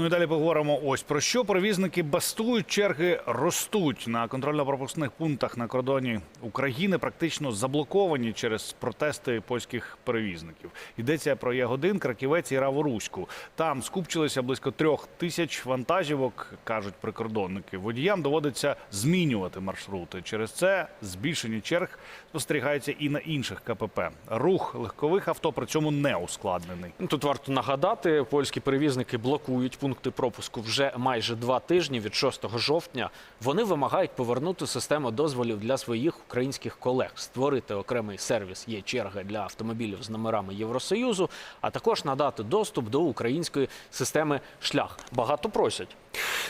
Ну і далі поговоримо ось про що перевізники бастують. Черги ростуть на контрольно-пропускних пунктах на кордоні України. Практично заблоковані через протести польських перевізників. Йдеться про Ягодин, Краківець і Раворуську. Там скупчилися близько трьох тисяч вантажівок, кажуть прикордонники. Водіям доводиться змінювати маршрути. Через це збільшення черг спостерігається і на інших КПП. Рух легкових авто при цьому не ускладнений. Ну, Тут варто нагадати, польські перевізники блокують пункти пропуску вже майже два тижні від 6 жовтня. Вони вимагають повернути систему дозволів для своїх українських колег, створити окремий сервіс є черги для автомобілів з номерами Євросоюзу, а також надати доступ до української системи шлях. Багато просять.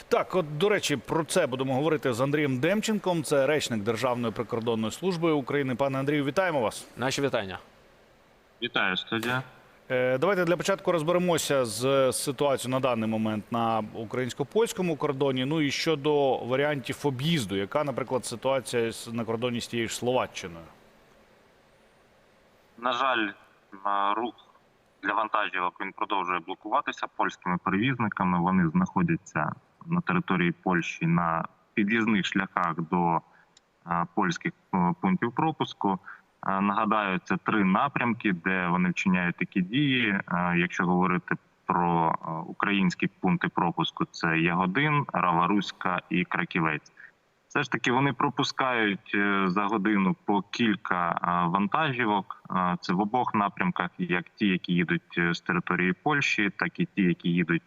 Так, от до речі, про це будемо говорити з Андрієм Демченком. Це речник Державної прикордонної служби України. Пане Андрію, вітаємо вас. Наші вітання. Вітаю, студія. Е, Давайте для початку розберемося з ситуацією на даний момент на українсько-польському кордоні. Ну і щодо варіантів об'їзду, яка, наприклад, ситуація на кордоні з тією ж Словаччиною. На жаль, рух для вантажівок він продовжує блокуватися польськими перевізниками. Вони знаходяться на території Польщі на під'їзних шляхах до польських е, пунктів пропуску. Нагадаю, це три напрямки, де вони вчиняють такі дії. Якщо говорити про українські пункти пропуску, це Ягодин, Раваруська і Краківець. Все ж таки вони пропускають е, за годину по кілька вантажівок. Це в обох напрямках, як ті, які їдуть е, з території Польщі, так і ті, які їдуть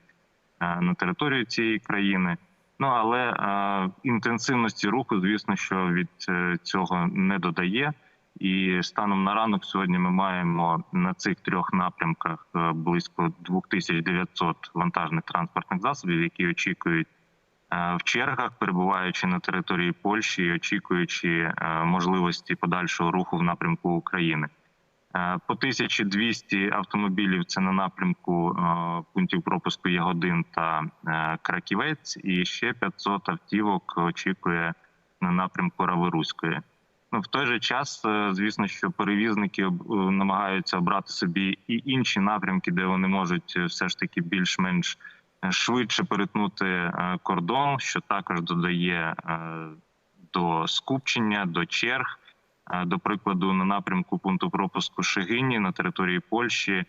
е, на територію цієї країни. Ну але е, інтенсивності руху, звісно, що від е, цього не додає. І станом на ранок сьогодні ми маємо на цих трьох напрямках е, близько 2900 вантажних транспортних засобів, які очікують е, в чергах, перебуваючи на території Польщі, і очікуючи е, можливості подальшого руху в напрямку України. По 1200 автомобілів це на напрямку пунктів пропуску Ягодин та Краківець, і ще 500 автівок очікує на напрямку Раворуської. Ну в той же час, е, звісно, що перевізники е, намагаються обрати собі і інші напрямки, де вони можуть е, все ж таки більш-менш швидше перетнути кордон, що також додає до скупчення, до черг. До прикладу, на напрямку пункту пропуску Шигині на території Польщі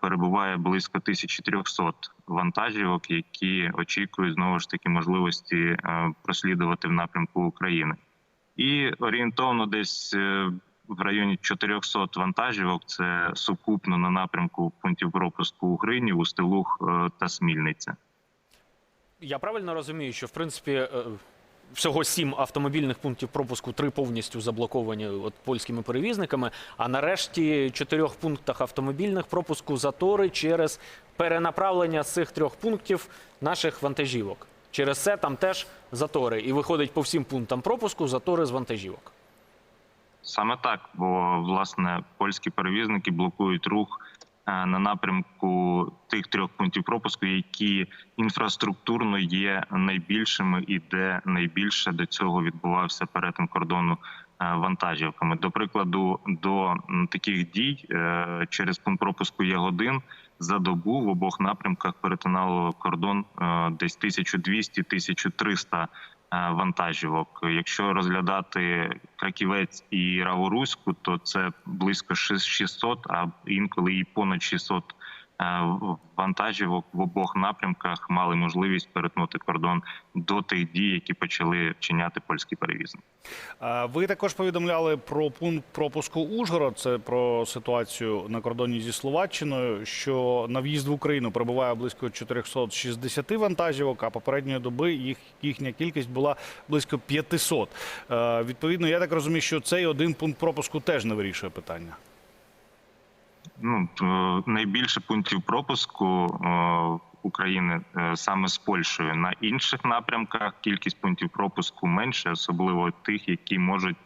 перебуває близько 1300 вантажівок, які очікують знову ж таки можливості прослідувати в напрямку України. І орієнтовно десь е, в районі 400 вантажівок це сукупно на напрямку пунктів пропуску Угринів, Устилух е, та Смільниця. Я правильно розумію, що в принципі е, всього сім автомобільних пунктів пропуску, три повністю заблоковані от польськими перевізниками. А нарешті чотирьох пунктах автомобільних пропуску затори через перенаправлення з цих трьох пунктів наших вантажівок. Через це там теж затори, і виходить по всім пунктам пропуску затори з вантажівок. Саме так, бо власне польські перевізники блокують рух е, на напрямку тих трьох пунктів пропуску, які інфраструктурно є найбільшими і де найбільше до цього відбувався перетин кордону е, вантажівками. До прикладу, до таких дій е, через пункт пропуску Ягодин за добу в обох напрямках перетинало кордон е, десь 1200-1300 е, вантажівок. Якщо розглядати Краківець і Раворуську, то це близько 600, а інколи і понад 600 е, вантажівок в обох напрямках мали можливість перетнути кордон до тих дій, які почали вчиняти польські перевізники. Е, Ви також повідомляли про пункт пропуску Ужгород. Це про ситуацію на кордоні зі Словаччиною. Що на в'їзд в Україну прибуває близько 460 вантажівок, а попередньої доби їх їхня кількість була близько 500. Е, Відповідно, я так розумію, що цей один пункт пропуску теж не вирішує питання. Ну е, найбільше пунктів пропуску е, України е, саме з Польщею. На інших напрямках кількість пунктів пропуску менше, особливо тих, які можуть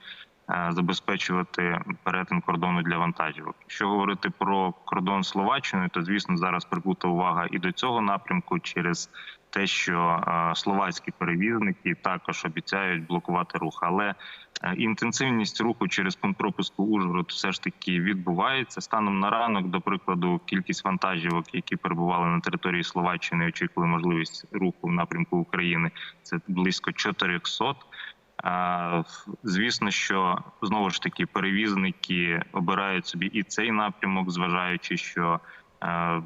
забезпечувати перетин кордону для вантажівок. Якщо говорити про кордон Словаччиною, то звісно зараз прикута увага і до цього напрямку через те, що е, словацькі перевізники також обіцяють блокувати рух, але Е, Інтенсивність руху через пункт пропуску Ужгород все ж таки відбувається. Станом на ранок, до прикладу, кількість вантажівок, які перебували на території Словаччини, очікували можливість руху в напрямку України. Це близько 400. Звісно, що знову ж таки перевізники обирають собі і цей напрямок, зважаючи, що е,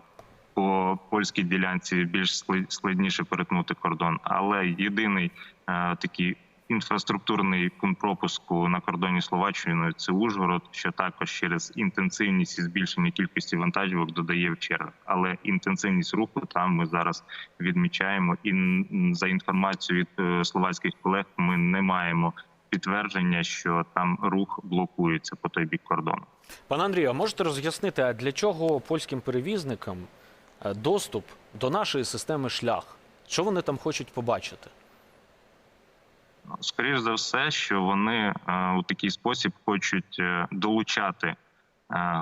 по польській ділянці більш складніше перетнути кордон. Але єдиний е, такий інфраструктурний пункт пропуску на кордоні Словаччиною це Ужгород, що також через інтенсивність і збільшення кількості вантажівок додає в чергах. Але інтенсивність руху там ми зараз відмічаємо. І за інформацією від е, словацьких колег, ми не маємо підтвердження, що там рух блокується по той бік кордону. Пане Андрію, а можете роз'яснити, а для чого польським перевізникам доступ до нашої системи шлях? Що вони там хочуть побачити? Скоріше за все, що вони е, у такий спосіб хочуть е, долучати е,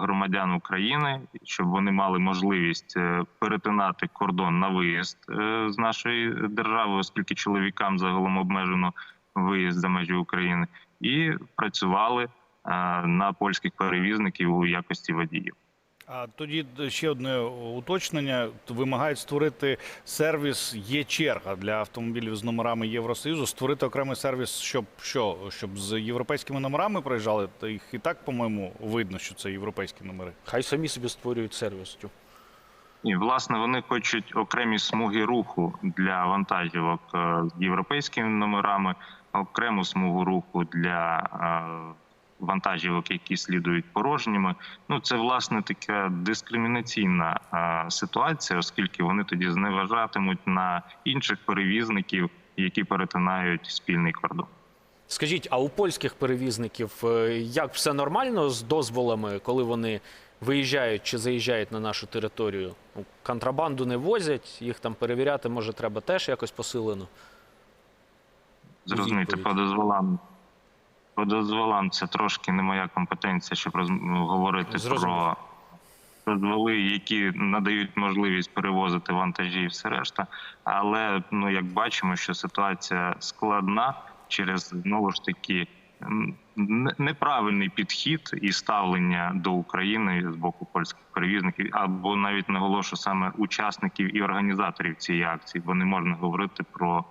громадян України, щоб вони мали можливість е, перетинати кордон на виїзд е, з нашої держави, оскільки чоловікам загалом обмежено виїзд за межі України, і працювали е, на польських перевізників у якості водіїв. А тоді ще одне уточнення. Вимагають створити сервіс є черга для автомобілів з номерами Євросоюзу. Створити окремий сервіс, щоб що, щоб з європейськими номерами проїжджали. Та їх і так, по-моєму, видно, що це європейські номери. Хай самі собі створюють сервіс. І власне вони хочуть окремі смуги руху для вантажівок е, з європейськими номерами, окрему смугу руху для е, вантажівок, які слідують порожніми. Ну це власне така дискримінаційна ситуація, оскільки вони тоді зневажатимуть на інших перевізників, які перетинають спільний кордон. Скажіть, а у польських перевізників е, як все нормально з дозволами, коли вони виїжджають чи заїжджають на нашу територію? Ну, Контрабанду не возять, їх там перевіряти, може, треба теж якось посилено. Зрозуміти по дозволам. По дозволам це трошки не моя компетенція, щоб роз... ну, говорити Зрозумів. про дозволи, які надають можливість перевозити вантажі і все решта. Але ну як бачимо, що ситуація складна через знову ж таки неправильний підхід і ставлення до України з боку польських перевізників, або навіть наголошу саме учасників і організаторів цієї акції, бо не можна говорити про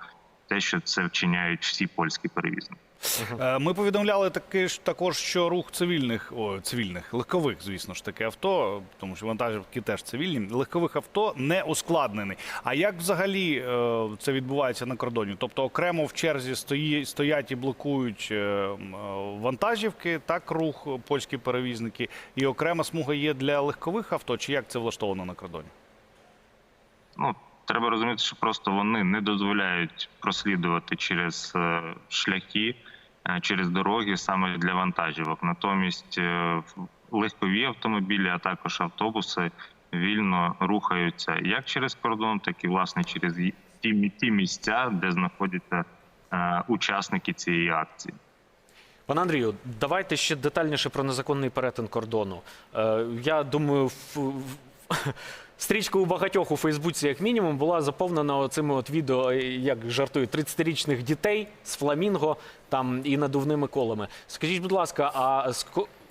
те, що це вчиняють всі польські перевізники. Е, Ми повідомляли таки ж також, що рух цивільних, о, цивільних, легкових, звісно ж таки, авто, тому що вантажівки теж цивільні, легкових авто не ускладнений. А як взагалі е, це відбувається на кордоні? Тобто окремо в черзі стої, стоять і блокують е, е, вантажівки, так рух польські перевізники, і окрема смуга є для легкових авто, чи як це влаштовано на кордоні? Ну треба розуміти, що просто вони не дозволяють прослідувати через е, шляхи, через дороги саме для вантажівок. Натомість е, легкові автомобілі, а також автобуси вільно рухаються як через кордон, так і власне через ті, місця, де знаходяться е, учасники цієї акції. Пане Андрію, давайте ще детальніше про незаконний перетин кордону. Е, я думаю, в- стрічка у багатьох у Фейсбуці, як мінімум, була заповнена цими от відео, як жартують, 30-річних дітей з фламінго там і надувними колами. Скажіть, будь ласка, а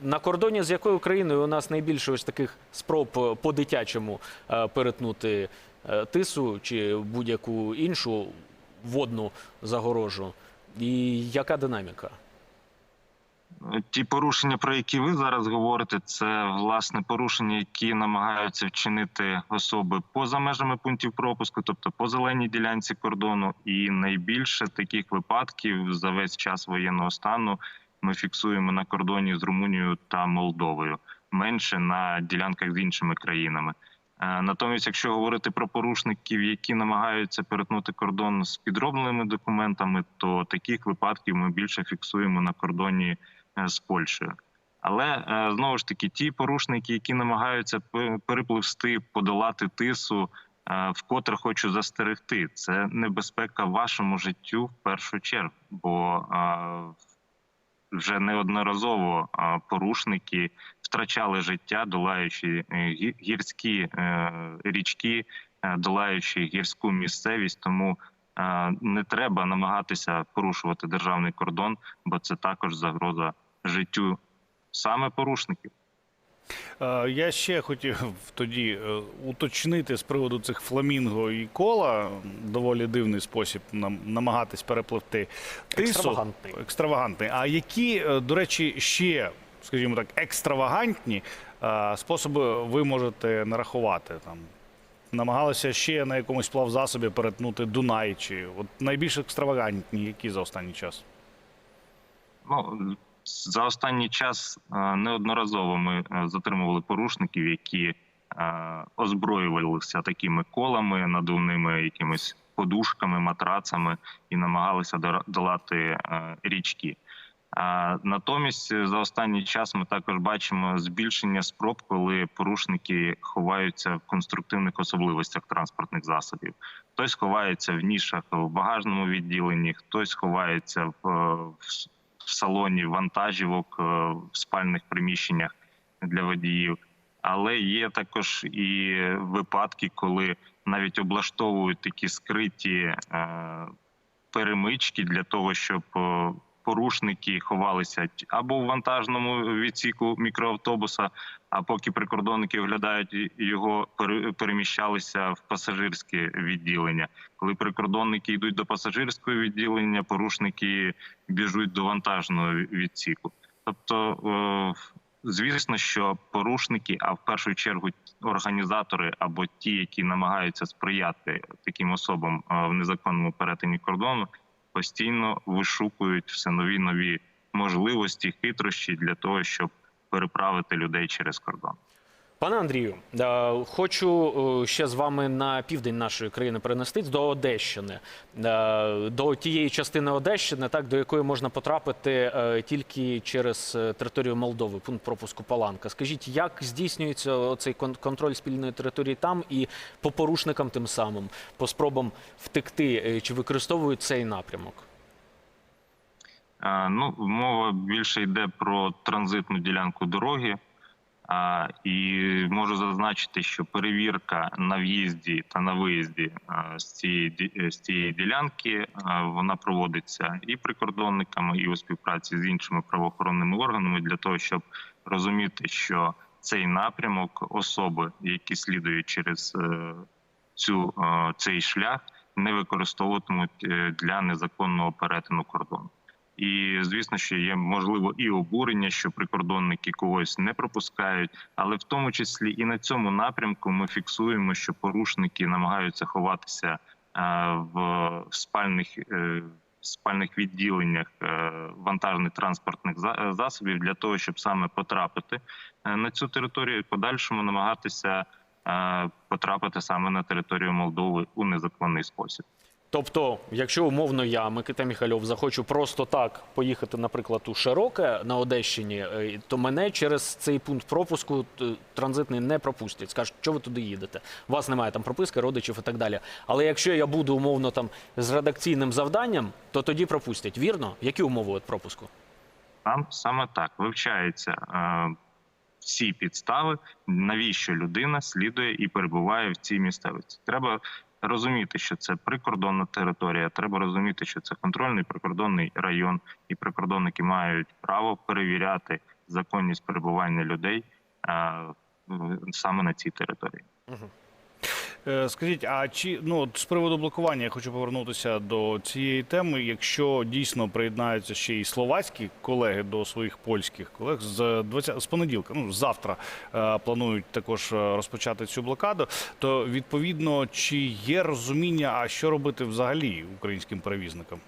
на кордоні з якою країною у нас найбільше ось таких спроб е, по-дитячому е, перетнути е, тису чи будь-яку іншу водну загорожу? І яка динаміка? Ті порушення, про які ви зараз говорите, це власне порушення, які намагаються вчинити особи поза межами пунктів пропуску, тобто по зеленій ділянці кордону. І найбільше таких випадків за весь час воєнного стану ми фіксуємо на кордоні з Румунією та Молдовою, менше на ділянках з іншими країнами. Е, Натомість, якщо говорити про порушників, які намагаються перетнути кордон з підробленими документами, то таких випадків ми більше фіксуємо на кордоні з Польщею. Але е, знову ж таки, ті порушники, які намагаються перепливсти, подолати тису, е, вкотре хочу застерегти. Це небезпека вашому життю в першу чергу, бо е, вже неодноразово е, порушники втрачали життя, долаючи е, гірські е, річки, е, долаючи гірську місцевість. Тому е, не треба намагатися порушувати державний кордон, бо це також загроза життю саме порушників. Е, Я ще хотів тоді е, уточнити з приводу цих фламінго і кола. Доволі дивний спосіб нам намагатись перепливти тису. Екстравагантний. Екстравагантний. А які, е, до речі, ще, скажімо так, екстравагантні способи ви можете нарахувати там? Намагалися ще на якомусь плавзасобі перетнути Дунай, чи от найбільш екстравагантні, які за останній час? Ну за останній час е, неодноразово ми е, затримували порушників, які е, озброювалися такими колами, надувними якимись подушками, матрацами і намагалися долати річки. Натомість за останній час ми також бачимо збільшення спроб, коли порушники ховаються в конструктивних особливостях транспортних засобів. Хтось ховається в нішах в багажному відділенні, хтось ховається в, в салоні вантажівок е, в спальних приміщеннях для водіїв. Але є також і випадки, коли навіть облаштовують такі скриті е, перемички для того, щоб е, порушники ховалися або в вантажному відсіку мікроавтобуса, а поки прикордонники оглядають його, переміщалися в пасажирське відділення. Коли прикордонники йдуть до пасажирського відділення, порушники біжуть до вантажного відсіку. Тобто, е, звісно, що порушники, а в першу чергу організатори або ті, які намагаються сприяти таким особам е, в незаконному перетині кордону, постійно вишукують все нові нові можливості, хитрощі для того, щоб переправити людей через кордон. Пане Андрію, е, хочу е, ще з вами на південь нашої країни перенестись до Одещини, Е, до тієї частини Одещини, так до якої можна потрапити тільки через територію Молдови, пункт пропуску Паланка. Скажіть, як здійснюється цей контроль спільної території там і по порушникам тим самим, по спробам втекти, чи використовують цей напрямок? Ну, мова більше йде про транзитну ділянку дороги. І можу зазначити, що перевірка на в'їзді та на виїзді з цієї ді- з цієї ділянки вона проводиться і прикордонниками, і у співпраці з іншими правоохоронними органами для того, щоб розуміти, що цей напрямок особи, які слідують через е, цю е, цей шлях, не використовуватимуть е, для незаконного перетину кордону. І звісно, що є можливо і обурення, що прикордонники когось не пропускають, але в тому числі і на цьому напрямку ми фіксуємо, що порушники намагаються ховатися е, в спальних е, спальних відділеннях е, вантажних транспортних за- засобів для того, щоб саме потрапити на цю територію, і подальшому намагатися потрапити саме на територію Молдови у незаконний спосіб. Тобто, якщо умовно я, Микита Міхальов, захочу просто так поїхати, наприклад, у Широке на Одещині, е, то мене через цей пункт пропуску е, транзитний не пропустять. Скажуть, що ви туди їдете. У вас немає там прописки, родичів і так далі. Але якщо я буду умовно там з редакційним завданням, то тоді пропустять. Вірно? Які умови от пропуску? Там саме так вивчаються е, всі підстави, навіщо людина слідує і перебуває в цій місцевості. Треба розуміти, що це прикордонна територія. Треба розуміти, що це контрольний прикордонний район, і прикордонники мають право перевіряти законність перебування людей е, саме на цій території. Е, Скажіть, а чи ну з приводу блокування я хочу повернутися до цієї теми. Якщо дійсно приєднаються ще й словацькі колеги до своїх польських колег з 20, з понеділка, ну завтра е, планують також е, розпочати цю блокаду, то відповідно чи є розуміння, а що робити взагалі українським перевізникам?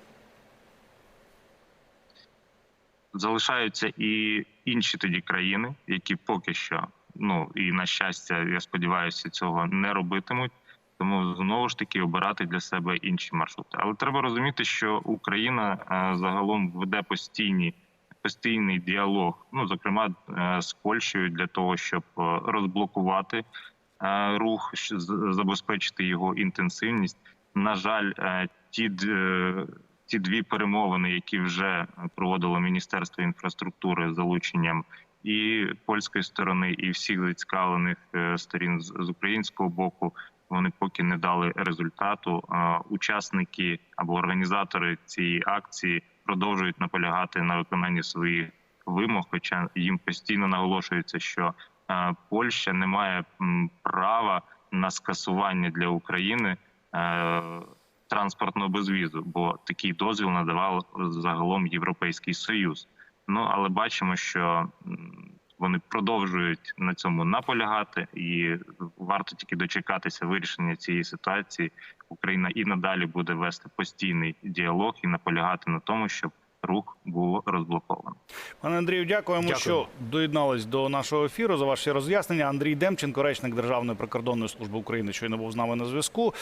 залишаються і інші тоді країни, які поки що, ну і на щастя, я сподіваюся, цього не робитимуть. Тому знову ж таки обирати для себе інші маршрути. Але треба розуміти, що Україна е, загалом веде постійні постійний діалог, ну зокрема е, з Польщею, для того, щоб е, розблокувати рух, забезпечити його інтенсивність. На жаль, ті ті дві перемовини, які вже проводило Міністерство інфраструктури залученням і польської сторони, і всіх зацікавлених е, сторін з українського боку, вони поки не дали результату. Учасники або організатори цієї акції продовжують наполягати на виконанні своїх вимог, хоча їм постійно наголошується, що е, Польща не має права на скасування для України е, транспортного безвізу, бо такий дозвіл надавав загалом Європейський Союз. Ну але бачимо, що вони продовжують на цьому наполягати, і варто тільки дочекатися вирішення цієї ситуації. Україна і надалі буде вести постійний діалог і наполягати на тому, щоб рух був розблоковано. Пане Андрію, дякуємо, Дякую. що доєднались до нашого ефіру за ваші роз'яснення. Андрій Демченко, речник Державної прикордонної служби України, щойно був з нами на зв'язку.